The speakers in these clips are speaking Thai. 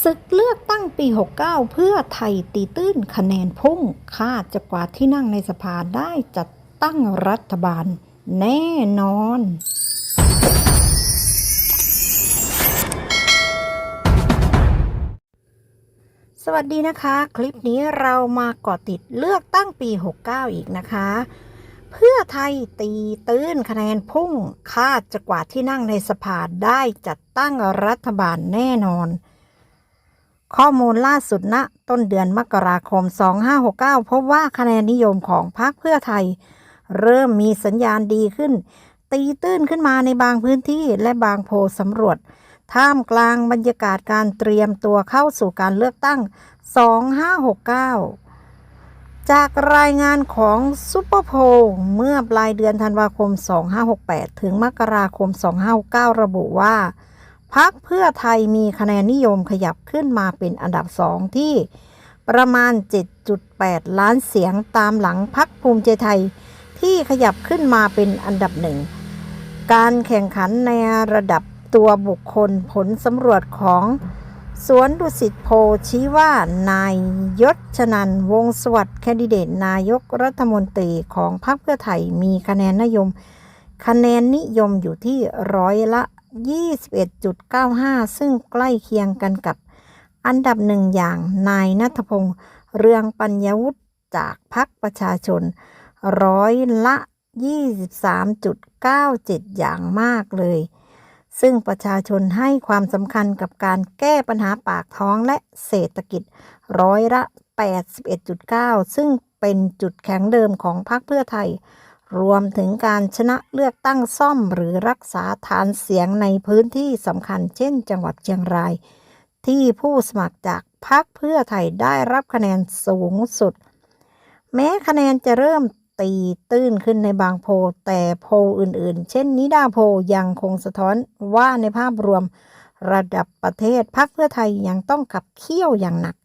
ศึกเลือกตั้งปี 69 เพื่อไทยตีตื้นคะแนนพุ่งคาดจะกวาดที่นั่งในสภาได้จัดตั้งรัฐบาลแน่นอน สวัสดีนะคะ คลิปนี้เรามาเกาะติดเลือกตั้งปี 69 อีกนะคะ เพื่อไทยตีตื้นคะแนนพุ่งคาดจะกวาดที่นั่งในสภาได้จัดตั้งรัฐบาลแน่นอน ข้อมูลล่าสุดณต้นเดือนมกราคม 2569 พบว่าคะแนนนิยมของพรรคเพื่อไทย เริ่มมีสัญญาณดีขึ้น ตีตื้นขึ้นมาในบางพื้นที่และบางโพสำรวจ ท่ามกลางบรรยากาศการเตรียมตัวเข้าสู่การเลือกตั้ง 2569จากรายงานของซูเปอร์โพลเมื่อปลายเดือนธันวาคม 2568 ถึงมกราคม 2569 ระบุว่า พักเพื่อไทยมีคะแนนนิยมขยับขึ้นมาเป็นอันดับสองที่ประมาณ 7.8 ล้านเสียงตามหลังพักภูมิใจไทย ที่ขยับขึ้นมาเป็นอันดับหนึ่ง การแข่งขันในระดับตัวบุคคลผลสำรวจของสวนดุสิตโพชี้ว่านายยศชนันวงศ์สวัสดิ์แคนดิเดตนายกรัฐมนตรีของพรรคเพื่อไทยมีคะแนนนิยม คะแนนนิยมอยู่ที่ร้อยละ 21.95 ซึ่งใกล้เคียงกันกับอันดับหนึ่งอย่างนายนัทพงศ์เรืองปัญญวุฒิจากพรรคประชาชน ร้อยละ 23.97 อย่างมากเลย ซึ่งประชาชนให้ความสำคัญกับการแก้ปัญหาปากท้องและเศรษฐกิจร้อยละ 81.9 ซึ่งเป็นจุดแข็งเดิมของพรรคเพื่อไทย รวมถึงการชนะเลือกตั้งซ่อมหรือรักษาฐานเสียงในพื้นที่สำคัญเช่น จังหวัดเชียงราย ที่ผู้สมัครจากพรรคเพื่อไทยได้รับคะแนนสูงสุด แม้คะแนนจะเริ่มตีตื้นขึ้นในบางโพแต่โพอื่นๆ เช่น นิดาโพยังคงสะท้อนว่าในภาพรวมระดับประเทศพรรคเพื่อไทยยังต้องขับเคี่ยวอย่างหนัก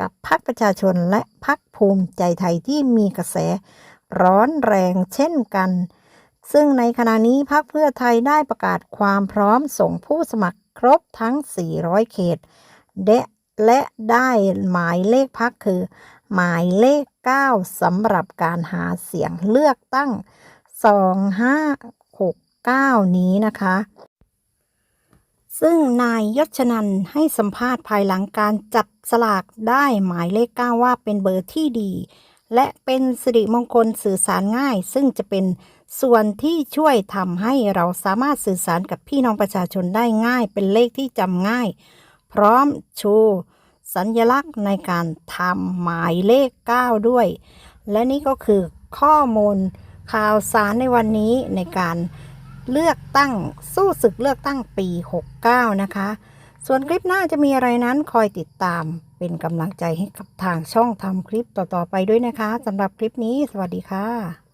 กับพรรคประชาชนและพรรคภูมิใจไทยที่มีกระแส ร้อนแรงเช่นกัน ซึ่งในขณะนี้พรรคเพื่อไทยได้ประกาศความพร้อมส่งผู้สมัครครบทั้ง 400 เขตและและได้หมายเลขพักคือ หมายเลข 9สำหรับการหาเสียงเลือกตั้ง 2569 นี้นะคะ ซึ่งนายยศนันให้สัมภาษณ์ภายหลังการจับสลากได้หมายเลข 9 ว่าเป็นเบอร์ที่ดี และเป็นสิริมงคลสื่อสารง่าย ซึ่งจะเป็นส่วนที่ช่วยทำให้เราสามารถสื่อสารกับพี่น้องประชาชนได้ง่าย เป็นเลขที่จำง่าย พร้อมชูสัญลักษณ์ในการทำหมายเลข 9 ด้วย และนี่ก็คือข้อมูลข่าวสารในวันนี้ในการเลือกตั้งสู้ศึกเลือกตั้งปี 69 นะคะ ส่วนคลิปหน้าจะมีอะไรนั้นคอยติดตาม เป็นกำลังใจให้กับทางช่องทำคลิปต่อๆไปด้วยนะคะสำหรับคลิปนี้ สวัสดีค่ะ